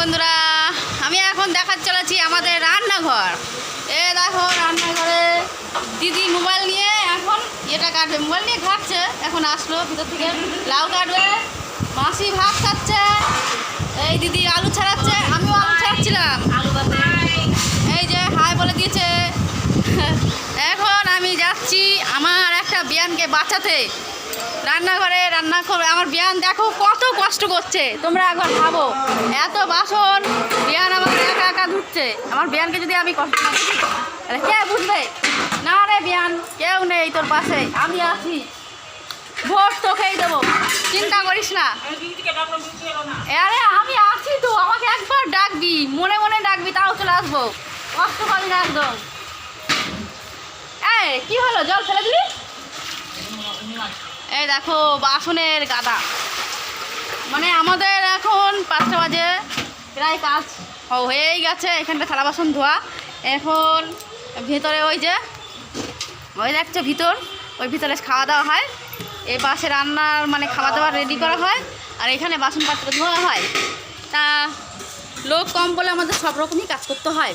বন্ধুরা, আমি এখন দেখার চলেছি আমাদের রান্নাঘর। এ দেখো, রান্নাঘরে দিদি মোবাইল নিয়ে এখন এটা কাটবে। মোবাইল নিয়ে ঘাটছে, এখন আসলো ভিতর থেকে। লাউ কাটবে, মাসি ভাত খাচ্ছে, এই দিদি আলু ছাড়াচ্ছে, আমিও আলু ছাড়াচ্ছিলাম আলু এই যে, হাই বলে দিয়েছে। এখন আমি যাচ্ছি আমার একটা বিয়ানকে বাঁচাতে রান্নাঘরে রান্না করে আমার বিয়ান দেখো কত কষ্ট করছে। তোমরা একবার ভাবো, এত বাসন, বিয়ান আমার একা একা ধুচ্ছে। আমার বিয়ানকে যদি আমি কষ্ট না দিই তাহলে কে বুঝবে? না রে বিয়ান, কেউ নেই তোর পাশে, আমি আছি। ভোট তোকেই দেবো। চিন্তা করিস না। আরে আমি আছি তো, আমাকে একবার ডাকবি, মনে মনে ডাকবি, তাও চলে আসব। কষ্ট পাবি না একদম। এই, কি হলো? জল ফেলে দিলি? এই দেখো, বাসনের গাদা। মানে আমাদের এখন পাঁচটা বাজে, প্রায় কাজ হয়েই গেছে এখানটা থালা বাসন ধোয়া। এখন ভেতরে ওই যে, ওই দেখছ ভিতর, ওই ভিতরে খাওয়া দাওয়া হয়। এ পাশে রান্নার মানে খাওয়া দাওয়া রেডি করা হয়, আর এখানে বাসনপত্র ধোয়া হয়। তা, লোক কম বলে আমাদের সব রকমই কাজ করতে হয়।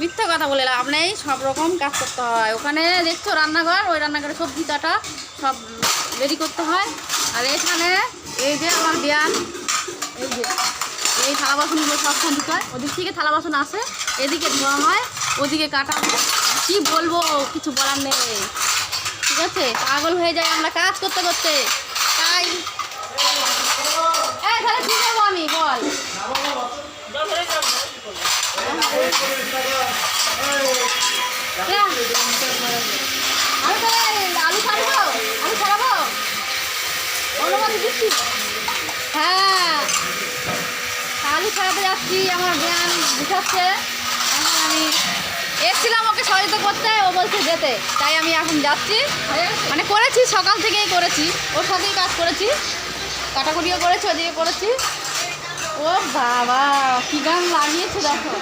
মিথ্যা কথা বলে নেই, সব রকম কাজ করতে হয়। ওখানে দেখছ রান্নাঘর, ওই রান্নাঘরে সবজি কাটা সব রেডি করতে হয়। আর এখানে এই যে আমার বিয়ান এই যে, এই থালা বাসনগুলো সবখান দিতে হয়। ওদিক থেকে থালা বাসন আসে, এদিকে ধোয়া হয়, ওদিকে কাটা হয়। কী বলব, কিছু বলার নেই। ঠিক আছে? পাগল হয়ে যায় আমরা কাজ করতে করতে। তাই। এই, তাহলে কী আমি? বল হ্যাঁ। আমি তো এই আলু ছাড়বো আলু ছাড়াবো অনুমতি দিচ্ছি হ্যাঁ আলু ছাড়াতে যাচ্ছি আমার জ্ঞান বুঝাচ্ছে। এখন আমি এসেছিলাম ওকে সহযোগিতা করতে, ও বলছে যেতে। তাই আমি এখন যাচ্ছি। মানে করেছি, সকাল থেকেই করেছি। ওর সাথেই কাজ করেছি। কাটাকুটিও করেছি, ওদিকে করেছি। ও বাবা, কি গান লাগিয়েছে দেখো।